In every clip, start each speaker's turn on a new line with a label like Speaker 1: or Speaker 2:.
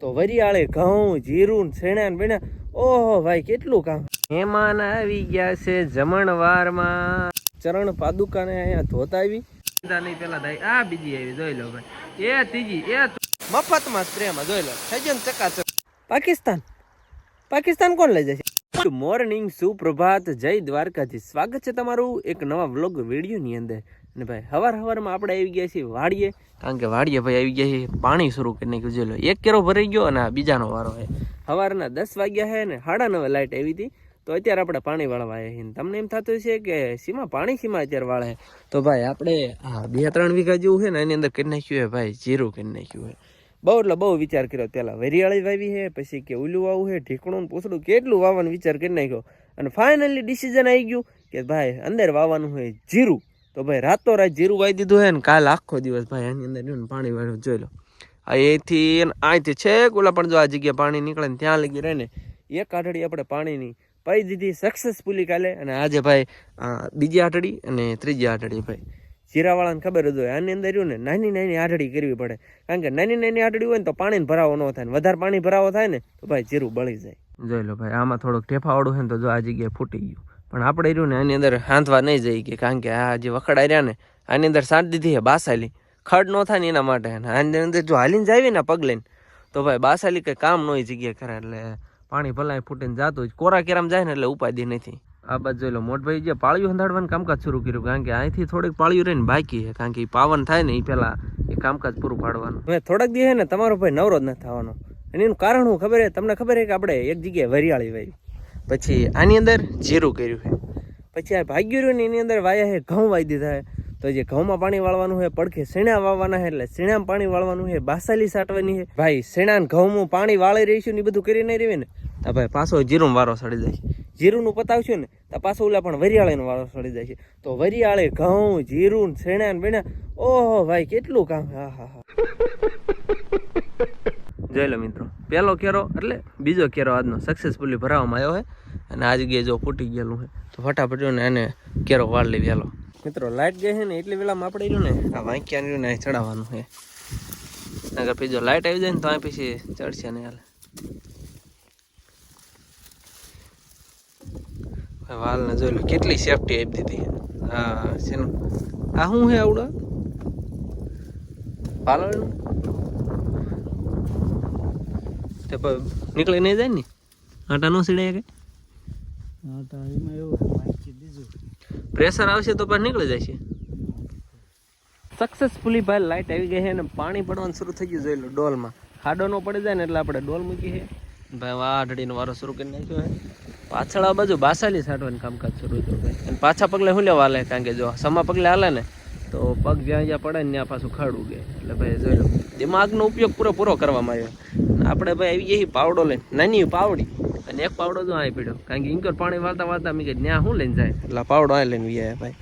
Speaker 1: તો વરિયાળે ઘઉં જીરું છેણા ને બેણા ઓહો ભાઈ કેટલું કામ? મહેમાન આવી ગયા છે જમણવારમાં. ચરણ પાદુકાને અહીંયા ધોતા આવી. નહીં પેલા થાય આ બીજી આવી જોઈ લો ભાઈ. એ ત્રીજી એ મફતમાં સ્પ્રે માં જોઈ લો. થઈ ગયો ને ચકાચક. પાકિસ્તાન. પાકિસ્તાન કોણ લઈ જશે? ગુડ મોર્નિંગ સુપ્રભાત જય દ્વારકાથી સ્વાગત છે તમારું એક નવા વ્લોગ વિડીયોની અંદર. અને ભાઈ, હવાર હવારમાં આપણે આવી ગયા છીએ વાડીએ. કારણ કે વાડીએ ભાઈ આવી ગયા છે પાણી શરૂ કરી નાખ્યું લો, એક કેરો ભરાઈ ગયો અને બીજાનો વારો છે. સવારના દસ વાગ્યા છે અને સાડા નવે લાઇટ આવી હતી. તો અત્યારે આપણે પાણી વાળવા આવ્યા તમને એમ થતું છે કે સીમા પાણી સીમા અત્યારે વાળે તો ભાઈ, આપણે હા બે ત્રણ વીઘા જેવું છે ને, એની અંદર કરી નાખ્યું છે ભાઈ, જીરું કરી નાખ્યું છે. બહુ, એટલે બહુ વિચાર કર્યો. પેલા વરિયાળી વાવી છે, પછી કે ઉલું વાવું છે, ઢીકણું ને પૂછડું, કેટલું વાવવાનો વિચાર કરી નાખ્યો. અને ફાઇનલી ડિસિઝન આવી ગયું કે ભાઈ, અંદર વાવવાનું હોય જીરું. તો ભાઈ રાતો રાત જીરું વાઈ દીધું છે ને, કાલ આખો દિવસ ભાઈ એની અંદર પાણી વાળું જોઈ લો. અહીંથી અહીંથી છેક ઓલા પણ જો આ જગ્યાએ પાણી નીકળે ને ત્યાં લગી રહે ને, એક આટડી આપણે પાણીની પાઈ દીધી સક્સેસફુલી કાલે અને આજે ભાઈ બીજી આઠડી અને ત્રીજી આટડી ભાઈ. જીરાવાળાને ખબર જ હોય, આની અંદર રહ્યું ને, નાની નાની આટડી કરવી પડે. કારણ કે નાની નાની આટડી હોય ને તો પાણીને ભરાવો ન થાય ને, વધારે પાણી ભરાવો થાય ને, તો ભાઈ જીરું બળી જાય. જોઈ લો ભાઈ, આમાં થોડુંક ઠેફાવાળું છે ને તો જો આ જગ્યાએ ફૂટી ગયું. પણ આપણે રહ્યું ને આની અંદર હાંધવા નહીં જઈ કે કારણ કે આ જે વખડાઈ રહ્યા ને, આની અંદર સાંટ દીધી છે બાસાલી ખડ ન થાય ને એના માટે. આની અંદર જો હાલીને જાવી ને પગ લઈને તો ભાઈ બાસાલી કંઈ કામ ન હોય જગ્યાએ કરે એટલે પાણી ભલાય ફૂટીને જાતું જ કોરા કેરામ જાય ને એટલે ઉપાધિ નથી. આ બાજુ જોઈ મોટભાઈ જે પાળિયું હંધાડવાનું કામકાજ શરૂ કર્યું, કારણ કે અહીંથી થોડીક પાળિયું રહીને બાકી છે, કારણ કે એ પાવન થાય ને એ પહેલા એ કામકાજ પૂરું પાડવાનું. હવે થોડાક દિવસે ને તમારો ભાઈ નવરો જ નથી થવાનો. અને એનું કારણ હું ખબર છે? તમને ખબર છે કે આપણે એક જગ્યાએ વરિયાળી વાવી પછી આની અંદર જીરું કર્યું છે. પછી આ ભાગ્યું રહ્યું ને એની અંદર વાયા છે, ઘઉં વાવી દીધા છે. તો જે ઘઉંમાં પાણી વાળવાનું છે, પડખે શેણા વાવવાના છે, એટલે શેણામાં પાણી વાળવાનું છે, બાસાલી સાટવાની છે. ભાઈ શેણા ઘઉંમાં પાણી વાળી રહીશું ને એ બધું કરી નહીં રહ્યું ને? તો ભાઈ, પાછો જીરું વારો સડી જાય જીરુંનું પતાવશું ને, તો પાછો ઓલા પણ વરિયાળીનો વારો સડી જાય છે. તો વરિયાળે, ઘઉં જીરું શેણા ને ઓહો, ભાઈ, કેટલું કામ હા હા હા જોઈ લો મિત્રો. પહેલો કેરો એટલે બીજો કેરો આજનો સક્સેસફુલી ભરાવામાં આવ્યો છે અને આ જગ્યાએ જો ફૂટી ગયેલું છે. તો ફટાફટ ને એને કેરો વાળ લઈ વહેલો. મિત્રો લાઇટ ગઈ છે ને એટલી વેલામાં આપણે રહ્યું ને આ વાંક્યા રહ્યું ને ચડાવવાનું છે. નગર પછી જો લાઇટ આવી જાય ને તો અહીં પછી ચડશે ને હાલ. વાલ ને જોઈ લો કેટલી સેફટી આપી દીધી હા, શેનું? આ શું છે આવડો? પાલણનું તે નીકળી નહીં જાય ને? આટા નો સીડાય કે? પ્રેશર આવશે તો પણ નીકળી જાય છે. સક્સેસફુલી ભાઈ લાઇટ આવી ગઈ છે અને પાણી પડવાનું શરૂ થઈ ગયું જોઈ લો ડોલમાં. ખાડો નો પડી જાય ને એટલે આપણે ડોલ મૂકી છે ભાઈ વાઢડીનો વારો શરૂ કરી નાખ્યો છે. પાછળ આ બાજુ બાસાલી છાંટવાનું કામકાજ શરૂ થયું ભાઈ. અને પાછા પગલે હું લેવા હાલે? કારણ કે જો સમા પગલે હાલે ને તો પગ જ્યાં જ્યાં પડે ને ત્યાં પાછું ખાડું ગયે એટલે ભાઈ જોઈ લો. દિમાગનો ઉપયોગ પૂરો પૂરો કરવામાં આવ્યો. આપણે ભાઈ આવી જઈએ પાવડો લઈને. નાની પાવડી. અને એક પાવડો જો અહીં પીડ્યો. કારણ કે ઇન્કર પાણી વાળતા વાળતા મેં કે ત્યાં શું લઈને જાય? એટલે પાવડો આ લઈને વ્યાય ભાઈ.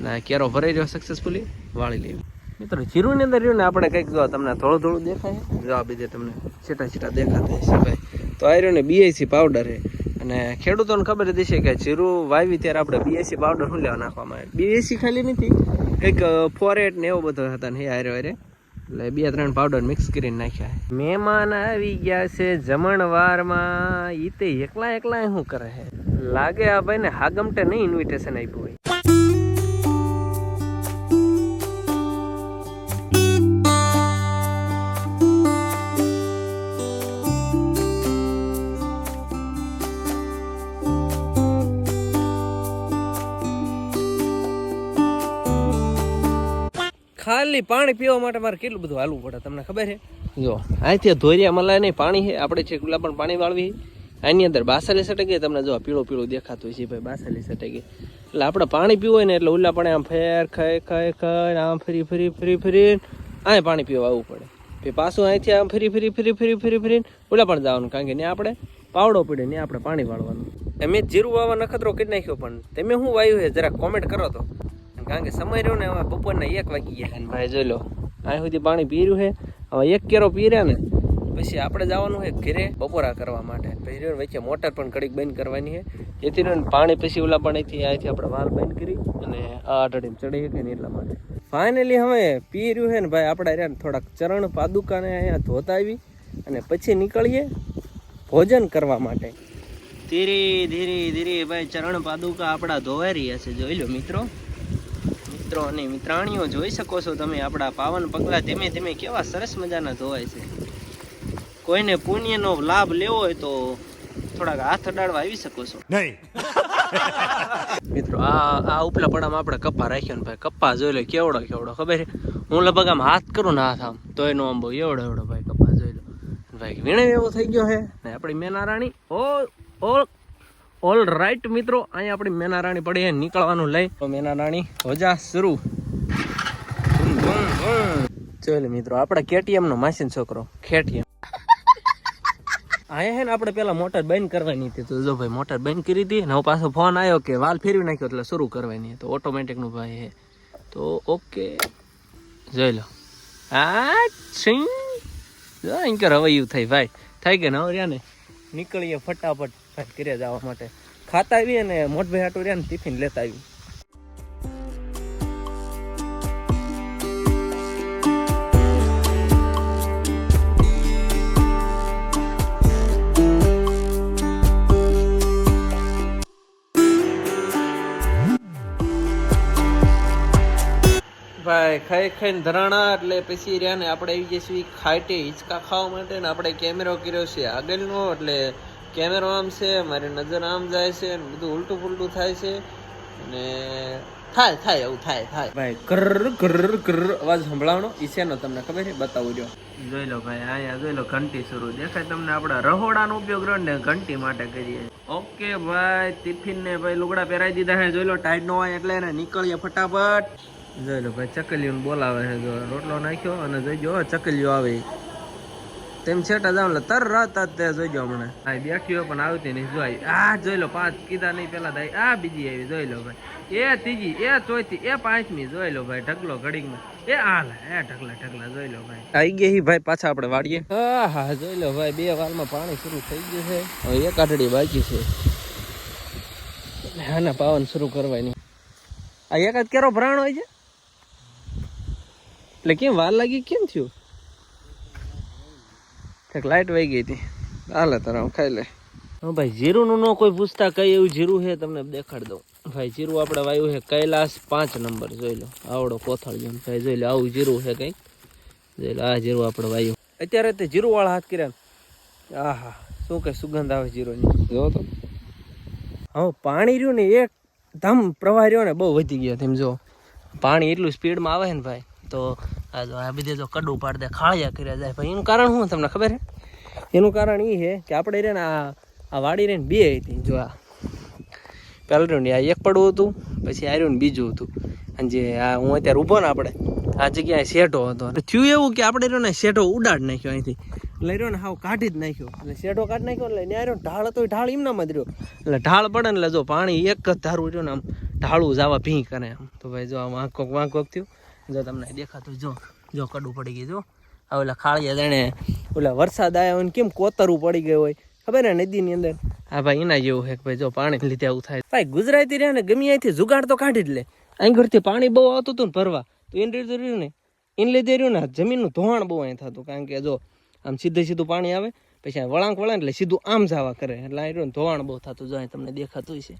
Speaker 1: ના કેરો ભરાઈ રહ્યો સક્સેસફુલી વાળી લેવી. મિત્રો, જીરુની અંદર રહ્યું ને આપણે કંઈક જો તમને થોડું થોડું દેખાય. છે જો આ બીજે તમને છેટા છેટા દેખાતા હશે ભાઈ. તો આ રહ્યો ને બીએસી પાવડર છે અને ખેડૂતોને ખબર જ હશે કે જીરું વાવી ત્યારે આપણે બીએસસી પાવડર શું લેવા નાખવામાં આવે? બીએસસી ખાલી નથી. કંઈક ફોરેટ ને એવો બધો હતા ને એ હારે હારે એટલે બે ત્રણ પાવડર મિક્સ કરીને નાખ્યા મહેમાન આવી ગયા છે જમણવારમાં. ઈ તે એકલા એકલા શું કરે છે? લાગે આ ભાઈ ને હાગમટે નહીં ઇન્વિટેશન આપ્યું હોય. ખાલી પાણી પીવા માટે મારે કેટલું બધું હાલવું પડે તમને ખબર છે? જો અહીંથી ધોરિયા મલાય નહીં પાણી છે. આપણે છે ગુલાબ પણ પાણી વાળવી આની અંદર બાસાલી સટકી તમને જો પીળો પીળો દેખાતું હોય છે ભાઈ બાસાલી સટકી. એટલે આપણે પાણી પીવું હોય ને એટલે ઉલા પાણી આમ ફેર ખાય ખાય ખાય આમ ફરી ફરી ફરી ફરી અહીં પાણી પીવા આવવું પડે. પછી પાછું અહીંથી આમ ફરી ફરી ફરી ફરી ફરી ફરીને ઉલ્લા પણ જવાનું કારણ કે ને આપણે પાવડો પડે ને આપણે પાણી વાળવાનું. મેં જીરું વાવા નખતરો કરી નાખ્યો પણ તમે શું વાયું છે? જરાક કોમેન્ટ કરો તો. કારણ કે સમય રહ્યો ને હવે બપોરના એક વાગી ગયા. અને ભાઈ જોઈ લો અહીં સુધી પાણી પીર્યું છે. હવે એક કેરો પીર્યા ને, પછી આપણે જવાનું છે ઘરે બપોરા કરવા માટે. પછી રહ્યો વચ્ચે મોટર પણ કડીક બંધ કરવાની છે. જેથી રહ્યો પાણી પછી ઓલા પાણીથી અહીંથી આપણે વાલ બંધ કરી અને આ અઢળીને ચડી શકે ને એટલા માટે. ફાઇનલી હવે પી રહ્યું છે ને ભાઈ, આપણે રહ્યા થોડાક ચરણ પાદુકાને અહીંયા ધોતા આવી અને પછી નીકળીએ ભોજન કરવા માટે. ધીરે ધીરે ધીરે ભાઈ ચરણ પાદુકા આપણા ધોવાઈ રહ્યા છે. જોઈ લો મિત્રો. મિત્રો અને મિત્રાણીઓ જોઈ શકો છો તમે આપણા પાવન પગલાં ધીમે ધીમે કેવા સરસ મજાના ધોવાય છે. કોઈને પુણ્યનો લાભ લેવો હોય તો થોડાક હાથ અડાડવા આવી શકો છો.
Speaker 2: નહીં.
Speaker 1: મિત્રો આ આ ઉપલા પડામાં આપણે કપ્પા રાખ્યો ને ભાઈ કપ્પા જોઈ લો કેવડો કેવડો ખબર હું લગભગ આમ હાથ કરું ને હાથ આમ તો એનો આમ બહુ એવડો એવડો ભાઈ કપ્પા જોઈ લો. ભાઈ વીણે એવો થઈ ગયો છે ને આપણી મેના રાણી ઓ ઓલ રાઈટ મિત્રો અહીંયા આપણી મેના રાણી પડી નીકળવાનું લઈ. તો મેના રાણી હોજા શરૂ. ધૂમ, ધૂમ, ધૂમ. જોઈ લો મિત્રો આપણે કેટીએમ નો માસીન છોકરો. ખેટીએમ અહીંયા હે ને આપણે પેલા મોટર બંધ કરવાની હતી. તો જો ભાઈ મોટર બંધ કરી હતી ને હું પાછો ફોન આવ્યો કે વાલ ફેરવી નાખ્યો એટલે શરૂ કરવાની તો ઓટોમેટિકનું ભાઈ હે તો ઓકે જોઈ લો. આ છીંગ. જો અહીં કર હવૈયું થઈ ભાઈ થઈ ગયા ને હવે રહ્યા ને? નીકળીએ ફટાફટ. ઘરે જવા માટે. ખાતા આવીએ ને મોટભાઈ હાટું રહ્યા ને ટિફિન લેતા આવી ખાઈ ખાઈને ધરાણા એટલે પછી રહ્યા ને આપણે આવી જઈશું ખાટી હિંચકા ખાવા માટે ને આપણે કેમેરો કર્યો છે આગળનો એટલે કેમેરો આમ છે મારી નજર આમ જાય છે ને બધું ઉલટું પુલટું થાય છે અને થાય થાય એવું થાય થાય. ભાઈ કર કર કર અવાજ સંભળાવણો ઈ છે તમને ખબર છે? બતાવું જો જોઈ લો ભાઈ અહીંયા જોઈ લો ઘંટી શરૂ. દેખાય તમને આપણા રહોડાનો ઉપયોગ રહ્યો ને ઘંટી માટે કરીએ. ઓકે ભાઈ ટિફિન ને ભાઈ લુગડા પહેરાવી દીધા છે. જોઈ લો ટાઈટ નો હોય એટલે એને નીકળીએ ફટાફટ. જોઈ લો ભાઈ ચકલીઓને બોલાવે છે જો રોટલો નાખ્યો અને જોઈ હો, ચકલીઓ આવે. તેમ છેટા જાવ એટલે તરત જ તે જોઈજો હમણાં. હા બેઠ્યો પણ આવતી નહીં જોઈ. આ જોઈ લો પાંચ કીધા નહીં પેલા થાય આ બીજી આવી જોઈ લો ભાઈ. એ ત્રીજી એ ચોથી એ પાંચમી જોઈ લો ભાઈ ઢગલો ઘડીકમાં. એ હાલ એ ઢગલા ઢગલા જોઈ લો ભાઈ. આવી ગઈ હી ભાઈ પાછા આપણે વાડીએ. હા હા જોઈ લો ભાઈ બે વારમાં પાણી શરૂ થઈ ગયું છે. હવે એક આટડી બાકી છે. હા પાવન શરૂ કરવાની. આ એક જ કેરો ભરાણ હોય છે? એટલે કેમ વાર લાગી કેમ થયું એક લાઈટ વહી ગઈ હતી હાલે તારા હું ખાઈ લે હા ભાઈ જીરુંનું ન કોઈ પૂછતા કઈ એવું જીરું છે તમને દેખાડી દઉં ભાઈ જીરું આપણે વાયું છે કૈલાસ પાંચ નંબર જોઈ લો આવડો કોથળ જેમ ભાઈ જોઈ લો આવું જીરું છે કંઈક જોઈ લો આ જીરું આપણે વાયું અત્યારે તે જીરું વાળા હાથ કર્યા આહા શું કે સુગંધ આવે જીરોની જો તો હા પાણી રહ્યું ને એક ધમ પ્રવાહ રહ્યો ને બહુ વધી ગયો તેમ જો પાણી એટલું સ્પીડમાં આવે ને ભાઈ તો આ બધે જો કડું પાડ દે, ખાળિયા કર્યા જાય. ભાઈ, એનું કારણ શું તમને ખબર છે? એનું કારણ એ છે કે આપણે રે ને આ આ વાડી રહીને બે હતી, જો આ પહેલું ને આ એક પડવું હતું, પછી આર્યું ને બીજું હતું. અને જે આ હું અત્યારે ઊભો ને આપણે, આ જગ્યાએ શેઠો હતો. થયું એવું કે આપણે રહ્યો ને શેઠો ઉડાડ નાખ્યો અહીંથી. લઈ રહ્યો ને હાવ કાઢી જ નાખ્યો. એટલે શેઠો કાઢી નાખ્યો એટલે ન્યા રહ્યો ઢાળ હતો ઢાળ એમનામ જ રહ્યો. એટલે ઢાળ પડે ને એટલે જો પાણી એક જ ધારું રહ્યો ને આમ ઢાળું જ આવા ભી કરે આમ. તો ભાઈ જો આમ વાંકોક વાંકોક થયું. જો તમને દેખાતું, જો જો કડું પડી ગયું, જો. આ ઓલા ખાળિયા જાણે, ઓલા વરસાદ આવ્યો ને કેમ કોતરવું પડી ગયું હોય, ખબર ને, નદીની અંદર. હા ભાઈ એના જેવું છે કે ભાઈ, જો પાણી લીધે આવું થાય. ભાઈ, ગુજરાતી રહ્યા ને, ગમે અહીંથી જુગાડ તો કાઢી જ લે. અહીં ઘરથી પાણી બહુ આવતું હતું ને ભરવા, તો એને લીધે રહ્યું ને, એને લીધે રહ્યું ને જમીનનું ધોવાણ બહુ અહીં થતું, કારણ કે જો, આમ સીધે સીધું પાણી આવે, પછી વળાંક વળાંક એટલે સીધું આમ જવા કરે, એટલે અહીં રહ્યું ધોવાણ બહુ થતું, જો અહીં તમને દેખાતું છે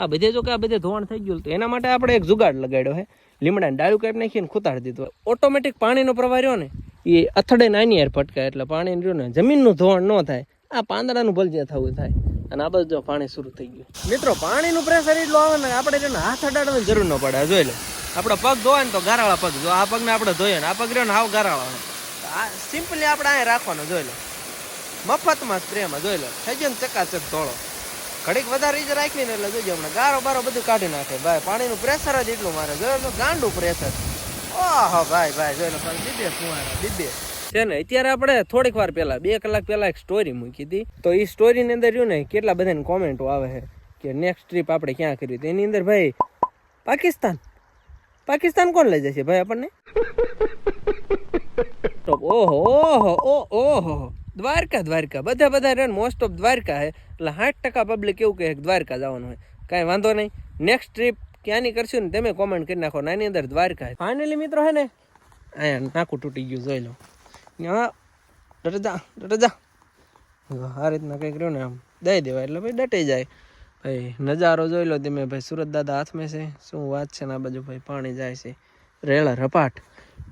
Speaker 1: આ બધે જો કે આ બધે ધોવાણ થઈ ગયું તો એના માટે આપણે એક જુગાડ લગાડ્યો છે લીમડાને ડાળું કાપી નાખીને ખૂતાડી દીધું ઓટોમેટિક પાણીનો પ્રવાહ રહ્યો ને, એ અથડે નાની યાર ફટકાય એટલે પાણી રહ્યો ને જમીનનું ધોવાણ ન થાય. આ પાંદડાનું ભલજે થવું થાય. અને આ બધું પાણી શરૂ થઈ ગયું. મિત્રો, પાણીનું પ્રેશર એટલું આવે ને, આપણે એને હાથ અડાડવાની જરૂર ન પડે. જોઈ લો. આપણે પગ ધોવાય ને તો ગારાળા પગ જો. આ પગને આપણે ધોઈએ ને, આ પગ રહ્યો ને, હાવ ગારાળા આ સિમ્પલી આપણે અહીંયા રાખવાનો, જોઈ લો. મફતમાં સ્પ્રેમાં જોઈ લો. થઈ ગયો ને ચકાચક ધોળો. ઘડીક વધારે રીત રાખી ને એટલે જોજો, હમણાં ગારો બારો બધું કાઢી નાખે. ભાઈ, પાણીનું પ્રેશર જ એટલું મારે. જોયો તો ગાંડું પ્રેશર ઓહો, ભાઈ ભાઈ, જોઈ લો કુંવારા ફુવારા છે ને, અત્યારે આપણે થોડીક વાર પહેલા, બે કલાક પહેલા એક સ્ટોરી મૂકી હતી. તો એ સ્ટોરીની અંદર રહ્યું ને, કેટલા બધાની કોમેન્ટો આવે છે કે નેક્સ્ટ ટ્રીપ આપણે ક્યાં કરી હતી એની અંદર, ભાઈ, પાકિસ્તાન. પાકિસ્તાન કોણ લઈ જશે, ભાઈ, આપણને? ઓહો ઓહો ઓહો. દ્વારકા દ્વારકા. બધા બધા રહે મોસ્ટ ઓફ દ્વારકા હે. એટલે સાઠ ટકા પબ્લિક એવું કહે દ્વારકા જવાનું હોય. કાંઈ વાંધો નહીં. નેક્સ્ટ ટ્રીપ ક્યાંની કરશું ને તમે કોમેન્ટ કરી નાખો. નાની અંદર દ્વારકા ફાઇનલી મિત્રો હે ને, અહીંયા નાકું તૂટી ગયું, જોઈ લો. હા ડટ જા ડટ આ રીતના કંઈક રહ્યું ને આમ દઈ દેવાય. એટલે ભાઈ ડટી જાય. ભાઈ નજારો જોઈ લો તમે. ભાઈ સુરત દાદા હાથમાં છે. શું વાત છે ને આ બાજુ ભાઈ પાણી જાય છે. રેલા રપાટ.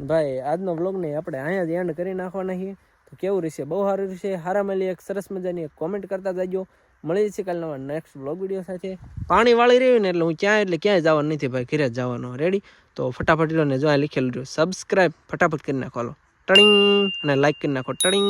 Speaker 1: ભાઈ આજનો બ્લોગને આપણે અહીંયા જ એન્ડ કરી નાખવાના છીએ. તો કેવું રહેશે? બહુ સારું રહેશે. હારા મળી એક સરસ મજાની એક કોમેન્ટ કરતા જજો. મળી છે કાલ નવા નેક્સ્ટ બ્લોગ વીડિયો સાથે. પાણી વાળી રહ્યું ને એટલે હું ક્યાંય એટલે ક્યાંય જવાનું નથી ભાઈ. ઘરે જવાનો. રેડી તો ફટાફટ લો ને જો આ લખેલું રહ્યું. સબસ્ક્રાઈબ ફટાફટ કરી નાખો ટણિંગ અને લાઈક કરી નાખો. ટડિંગ